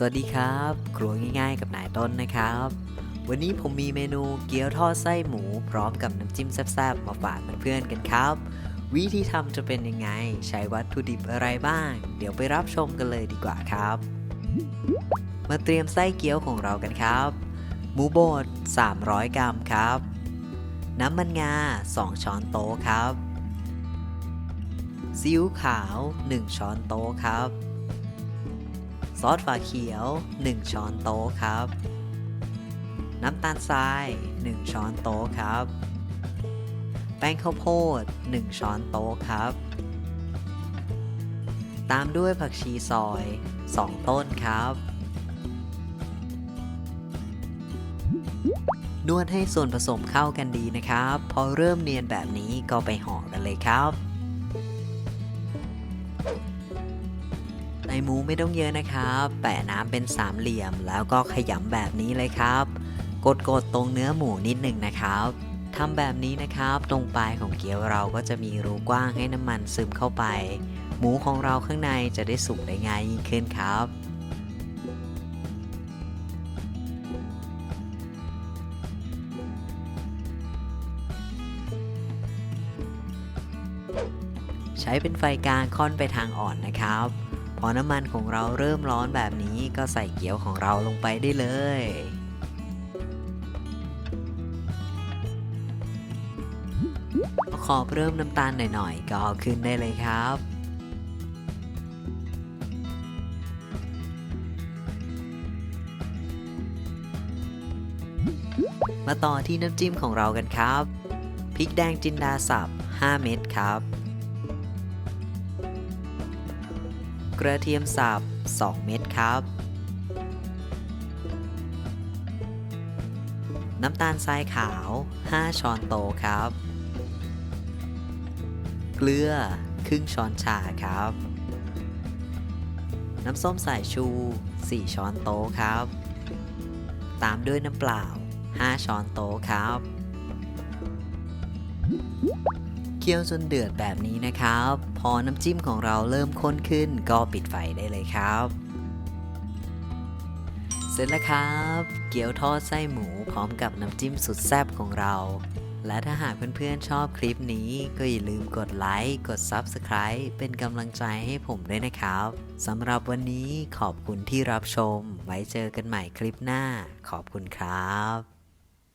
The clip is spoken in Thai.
สวัสดีครับ ครัวง่ายๆ กับนายต้นนะครับ วันนี้ผมมีเมนูเกี๊ยวทอดไส้หมูพร้อมกับน้ำจิ้มแซ่บๆมาฝากเพื่อนๆกันครับ วิธีทำจะเป็นยังไง ใช้วัตถุดิบอะไรบ้าง เดี๋ยวไปรับชมกันเลยดีกว่าครับ มาเตรียมไส้เกี๊ยวของเรากันครับ หมูบด 300 กรัมครับ น้ำมันงา 2 ช้อนโต๊ะครับซีอิ๊วขาว 1 ช้อนโต๊ะครับ ซอสฝาเขียว 1 ช้อนโต๊ะครับ น้ำตาลทราย 1 ช้อนโต๊ะครับ แป้งข้าวโพด 1 ช้อนโต๊ะครับ ตามด้วยผักชีซอย 2 ต้นครับ นวดให้ส่วนผสมเข้ากันดีนะครับ พอเริ่มเนียนแบบนี้ก็ไปห่อกันเลยครับ ในหมูไม่ต้องเยอะนะครับ แปะน้ำเป็นสามเหลี่ยม แล้วก็ขยำแบบนี้เลยครับ กดๆตรงเนื้อหมูนิดหนึ่งนะครับทำแบบนี้นะครับ ตรงปลายของเกี๊ยวเราก็จะมีรูกว้างให้น้ำมันซึมเข้าไป หมูของเราข้างในจะได้สุกได้ง่ายยิ่งขึ้นครับใช้เป็นไฟกลางค่อนไปทางอ่อนนะครับ พอน้ำมันของเราเริ่มร้อนแบบนี้ก็ใส่เกี๊ยวของเราลงไปได้เลย ขอบเริ่มน้ำตาลหน่อยๆ ก็เอาขึ้นได้เลยครับมาต่อที่น้ำจิ้มของเรากันครับ พริกแดงจินดาสับ 5 เม็ดครับ กระเทียมสับ 2 เม็ดครับ น้ำตาลทรายขาว 5 ช้อนโต๊ะครับ เกลือครึ่งช้อนชาครับ น้ำส้มสายชู 4 ช้อนโต๊ะครับ ตามด้วยน้ำเปล่า 5 ช้อนโต๊ะครับ คี่ยวจนเดือดแบบนี้นะครับ พอน้ำจิ้มของเราเริ่มข้นขึ้นก็ปิดไฟได้เลยครับ เสร็จแล้วครับ เกี๊ยวทอดไส้หมูพร้อมกับน้ำจิ้มสุดแซ่บของเรา และถ้าหากเพื่อนๆชอบคลิปนี้ก็อย่าลืมกดไลค์ กด Subscribe เป็นกำลังใจให้ผมด้วยนะครับสำหรับวันนี้ขอบคุณที่รับชม ไว้เจอกันใหม่คลิปหน้า ขอบคุณครับ